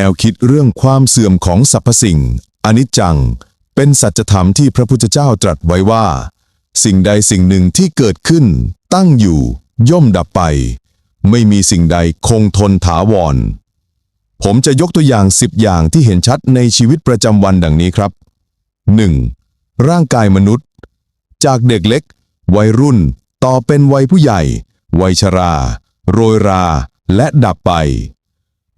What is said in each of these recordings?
แนวคิดเรื่องความเสื่อมของสรรพสิ่ง อนิจจัง เป็นสัจธรรมที่พระพุทธเจ้าตรัสไว้ว่า สิ่งใดสิ่งหนึ่งที่เกิดขึ้น ตั้งอยู่ ย่อมดับไป ไม่มีสิ่งใดคงทนถาวร ผมจะยกตัวอย่างสิบอย่างที่เห็นชัดในชีวิตประจำวันดังนี้ครับ 1. ร่างกายมนุษย์ จากเด็กเล็ก วัยรุ่น ต่อเป็นวัยผู้ใหญ่ วัยชรา โรยรา และดับไป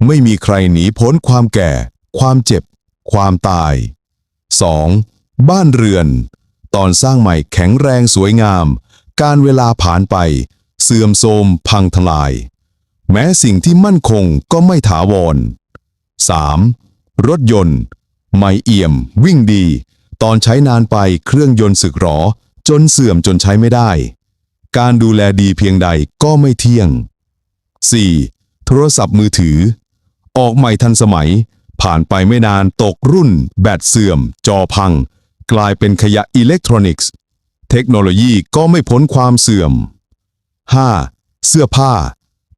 ไม่มีใครหนีพ้นความแก่ ความเจ็บ ความตาย 2. บ้านเรือน ตอนสร้างใหม่แข็งแรงสวยงาม การเวลาผ่านไป เสื่อมโทรมพังทลาย แม้สิ่งที่มั่นคงก็ไม่ถาวร 3. รถยนต์ ไม่เอี่ยม วิ่งดี ตอนใช้นานไปเครื่องยนต์สึกหรอ จนเสื่อมจนใช้ไม่ได้ การดูแลดีเพียงใดก็ไม่เที่ยง 4. โทรศัพท์มือถือ ออกใหม่ทันสมัย ผ่านไปไม่นานตกรุ่น แบตเสื่อม จอพัง กลายเป็นขยะอิเล็กทรอนิกส์ เทคโนโลยีก็ไม่พ้นความเสื่อม 5. เสื้อผ้า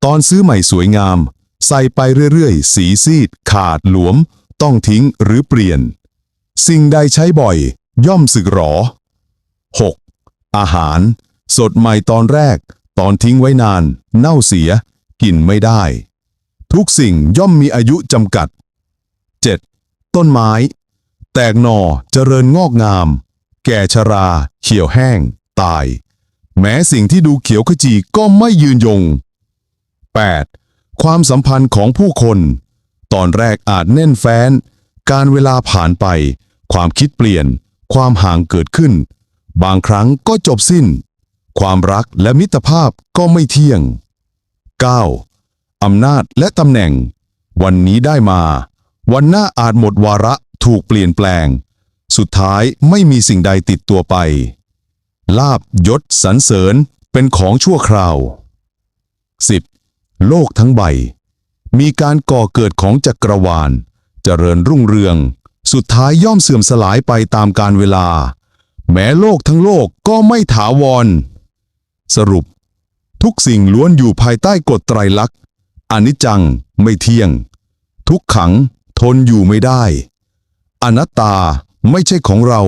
ตอนซื้อใหม่สวยงาม ใส่ไปเรื่อยๆ สีซีด ขาดหลวม ต้องทิ้งหรือเปลี่ยน สิ่งใดใช้บ่อย ย่อมสึกหรอ 6. อาหาร สดใหม่ตอนแรก ตอนทิ้งไว้นาน เน่าเสีย กินไม่ได้ ทุกสิ่งย่อมมีอายุจำกัด 7. ต้นไม้ แตกหน่อเจริญงอกงาม แก่ชรา เขียวแห้ง ตาย แม้สิ่งที่ดูเขียวขจีก็ไม่ยืนยง 8. ความสัมพันธ์ของผู้คน ตอนแรกอาจแน่นแฟ้น การเวลาผ่านไป ความคิดเปลี่ยน ความห่างเกิดขึ้น บางครั้งก็จบสิ้น ความรักและมิตรภาพก็ไม่เที่ยง 9. อำนาจและตำแหน่ง วันนี้ได้มา วันหน้าอาจหมดวาระถูกเปลี่ยนแปลง สุดท้ายไม่มีสิ่งใดติดตัวไป ลาบยศสรรเสริญเป็นของชั่วคราว 10. โลกทั้งใบ มีการก่อเกิดของจักรวาล เจริญรุ่งเรือง สุดท้ายย่อมเสื่อมสลายไปตามการเวลา แม้โลกทั้งโลกก็ไม่ถาวร สรุป ทุกสิ่งล้วนอยู่ภายใต้กฎไตรลักษณ์ อนิจจังไม่เที่ยง ทุกขังทนอยู่ไม่ได้ อนัตตาไม่ใช่ของเรา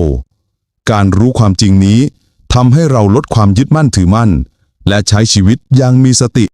การรู้ความจริงนี้ทำให้เราลดความยึดมั่นถือมั่น และใช้ชีวิตอย่างมีสติ